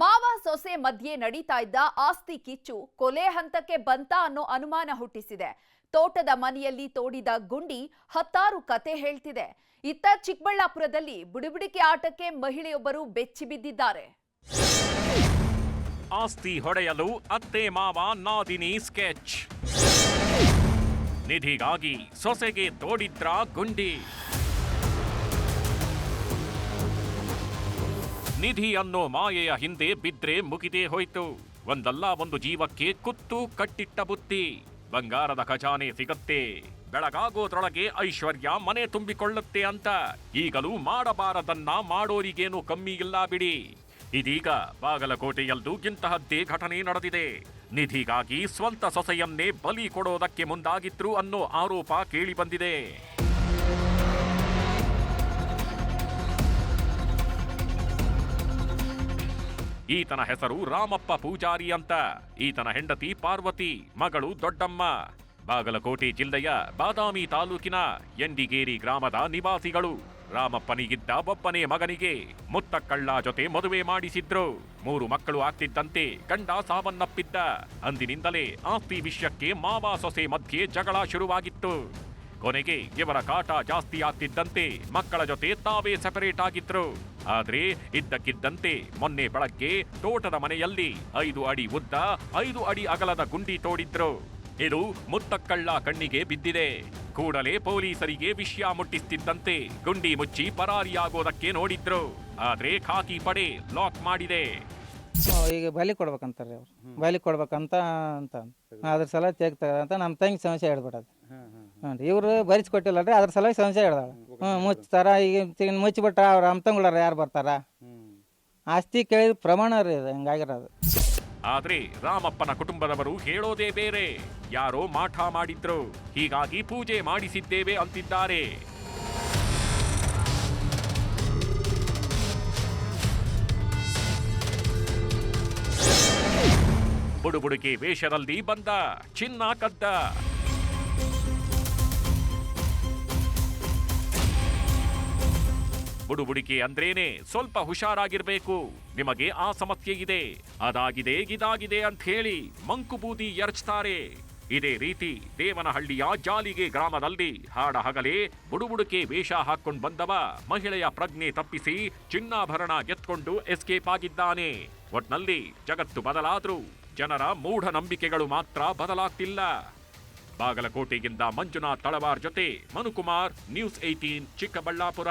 ಮಾವ ಸೊಸೆ ಮಧ್ಯೆ ನಡೀತಾ ಇದ್ದ ಆಸ್ತಿ ಕಿಚ್ಚು ಕೊಲೆ ಹಂತಕ್ಕೆ ಬಂತ ಅನ್ನೋ ಅನುಮಾನ ಹುಟ್ಟಿಸಿದೆ. ತೋಟದ ಮನೆಯಲ್ಲಿ ತೋಡಿದ ಗುಂಡಿ ಹತ್ತಾರು ಕತೆ ಹೇಳ್ತಿದೆ. ಇತ್ತ ಚಿಕ್ಕಬಳ್ಳಾಪುರದಲ್ಲಿ ಬುಡಿಬುಡಿಕೆ ಆಟಕ್ಕೆ ಮಹಿಳೆಯೊಬ್ಬರು ಬೆಚ್ಚಿ ಬಿದ್ದಿದ್ದಾರೆ. ಆಸ್ತಿ ಹೊಡೆಯಲು ಅತ್ತೆ ಮಾವ ನಾದಿನಿ ಸ್ಕೆಚ್. ನಿಧಿಗಾಗಿ ಸೊಸೆಗೆ ತೋಡಿದ್ರ ಗುಂಡಿ. ನಿಧಿ ಅನ್ನೋ ಮಾಯೆಯ ಹಿಂದೆ ಬಿದ್ರೆ ಮುಗಿದೇ ಹೋಯ್ತು. ಒಂದಲ್ಲ ಒಂದು ಜೀವಕ್ಕೆ ಕುತ್ತು ಕಟ್ಟಿಟ್ಟ ಬುತ್ತಿ. ಬಂಗಾರದ ಖಜಾನೆ ಸಿಗತ್ತೆ. ಬೆಳಗಾಗೋದ್ರೊಳಗೆ ಐಶ್ವರ್ಯ ಮನೆ ತುಂಬಿಕೊಳ್ಳುತ್ತೆ ಅಂತ. ಈಗಲೂ ಮಾಡಬಾರದನ್ನ ಮಾಡೋರಿಗೇನು ಕಮ್ಮಿ ಇಲ್ಲ ಬಿಡಿ. ಇದೀಗ ಬಾಗಲಕೋಟೆಯಲ್ಲೂ ಇಂತಹದ್ದೇ ಘಟನೆ ನಡೆದಿದೆ. ನಿಧಿಗಾಗಿ ಸ್ವಂತ ಸೊಸೆಯನ್ನೇ ಬಲಿ ಕೊಡೋದಕ್ಕೆ ಮುಂದಾಗಿದ್ರು ಅನ್ನೋ ಆರೋಪ ಕೇಳಿಬಂದಿದೆ ಈತನ ಹೆಸರು ರಾಮಪ್ಪ ಪೂಜಾರಿ ಅಂತ. ಈತನ ಹೆಂಡತಿ ಪಾರ್ವತಿ, ಮಗಳು ದೊಡ್ಡಮ್ಮ. ಬಾಗಲಕೋಟೆ ಜಿಲ್ಲೆಯ ಬಾದಾಮಿ ತಾಲೂಕಿನ ಎಂಡಿಗೇರಿ ಗ್ರಾಮದ ನಿವಾಸಿಗಳು. ರಾಮಪ್ಪನಿಗಿದ್ದ ಒಬ್ಬನೇ ಮಗನಿಗೆ ಮುತ್ತಕ್ಕಳ್ಳ ಜೊತೆ ಮದುವೆ ಮಾಡಿಸಿದ್ರು. ಮೂರು ಮಕ್ಕಳು ಆಗ್ತಿದ್ದಂತೆ ಗಂಡ ಸಾವನ್ನಪ್ಪಿದ್ದ. ಅಂದಿನಿಂದಲೇ ಆಸ್ತಿ ವಿಷಯಕ್ಕೆ ಮಾವ ಸೊಸೆ ಮಧ್ಯೆ ಜಗಳ ಶುರುವಾಗಿತ್ತು. ಕೊನೆಗೆ ಇವರ ಕಾಟ ಜಾಸ್ತಿ ಆಗ್ತಿದ್ದಂತೆ ಮಕ್ಕಳ ಜೊತೆ ತಾವೇ ಸೆಪರೇಟ್ ಆಗಿದ್ರು. ಆದ್ರೆ ಇದ್ದಕ್ಕಿದ್ದಂತೆ ಮೊನ್ನೆ ಬೆಳಗ್ಗೆ ತೋಟದ ಮನೆಯಲ್ಲಿ ಐದು ಅಡಿ ಉದ್ದ ಐದು ಅಡಿ ಅಗಲದ ಗುಂಡಿ ತೋಡಿದ್ರು. ಇದು ಮುತ್ತಕ್ಕಳ್ಳ ಕಣ್ಣಿಗೆ ಬಿದ್ದಿದೆ. ಕೂಡಲೇ ಪೊಲೀಸರಿಗೆ ವಿಷಯ ಮುಟ್ಟಿಸ್ತಿದ್ದಂತೆ ಗುಂಡಿ ಮುಚ್ಚಿ ಪರಾರಿಯಾಗೋದಕ್ಕೆ ನೋಡಿದ್ರು. ಆದ್ರೆ ಖಾಕಿ ಪಡೆ ಲಾಕ್ ಮಾಡಿದೆ. ಈಗ ಬಲಿ ಕೊಡ್ಬೇಕಂತಾರೆ ಅವ್ರು. ಬಲಿ ಕೊಡ್ಬೇಕಂತ ಅಂತ. ಅದ್ರ ಸಲ ತೆಗ್ತಾರೆ ಅಂತ ನಮ್ಮ ತಂಗಿ ಸಮಸ್ಯೆ ಹೇಳ್ಬಿಡೋದು. ಹ್ಞೂ ರೀ. ಇವರು ಭರಿಸಿ ಕೊಟ್ಟಿಲ್ಲ ರೀ ಅದ್ರ ಸಲುವಾಗಿ ಸಮಸ್ಯೆ ಹೇಳ್ದಾಳ ಹ್ಞೂ ಮುಚ್ತಾರ ಈಗ ತಿಂಗ್ ಮುಚ್ಚಿಬಿಟ್ರ ಅವ್ರ ಅಂತಂಗಳಾರ ಯಾರು ಬರ್ತಾರ? ಆಸ್ತಿ ಕೇಳಿದ ಪ್ರಮಾಣ ರೀ ಅದು ಹಿಂಗಾಗಿರೋದು. ಆದ್ರೆ ರಾಮಪ್ಪನ ಕುಟುಂಬದವರು ಹೇಳೋದೇ ಬೇರೆ. ಯಾರೋ ಮಾಠ ಮಾಡಿದ್ರು ಹೀಗಾಗಿ ಪೂಜೆ ಮಾಡಿಸಿದ್ದೇವೆ ಅಂತಿದ್ದಾರೆ. ಬುಡುಬುಡುಕಿ ವೇಷದಲ್ಲಿ ಬಂದ ಚಿನ್ನ ಕದ್ದ. ಬುಡುಬುಡಿಕೆ ಅಂದ್ರೇನೆ ಸ್ವಲ್ಪ ಹುಷಾರಾಗಿರ್ಬೇಕು. ನಿಮಗೆ ಆ ಸಮಸ್ಯೆ ಇದೆ. ಅದಾಗಿದೆ, ಇದಾಗಿದೆ ಅಂತ ಹೇಳಿ ಮಂಕು ಬೂದಿ ಎರಚ್ತಾರೆ. ಇದೇ ರೀತಿ ದೇವನಹಳ್ಳಿಯ ಜಾಲಿಗೆ ಗ್ರಾಮದಲ್ಲಿ ಹಾಡ ಹಗಲೇ ಬುಡುಬುಡುಕೆ ವೇಷ ಹಾಕೊಂಡ್ ಬಂದವ ಮಹಿಳೆಯ ಪ್ರಜ್ಞೆ ತಪ್ಪಿಸಿ ಚಿನ್ನಾಭರಣ ಎತ್ಕೊಂಡು ಎಸ್ಕೇಪ್ ಆಗಿದ್ದಾನೆ. ಒಟ್ನಲ್ಲಿ ಜಗತ್ತು ಬದಲಾದ್ರೂ ಜನರ ಮೂಢನಂಬಿಕೆಗಳು ಮಾತ್ರ ಬದಲಾಗ್ತಿಲ್ಲ. ಬಾಗಲಕೋಟೆಯಿಂದ ಮಂಜುನಾಥ್ ತಳವಾರ್ ಜೊತೆ ಮನುಕುಮಾರ್ ನ್ಯೂಸ್ ಏಟೀನ್ ಚಿಕ್ಕಬಳ್ಳಾಪುರ.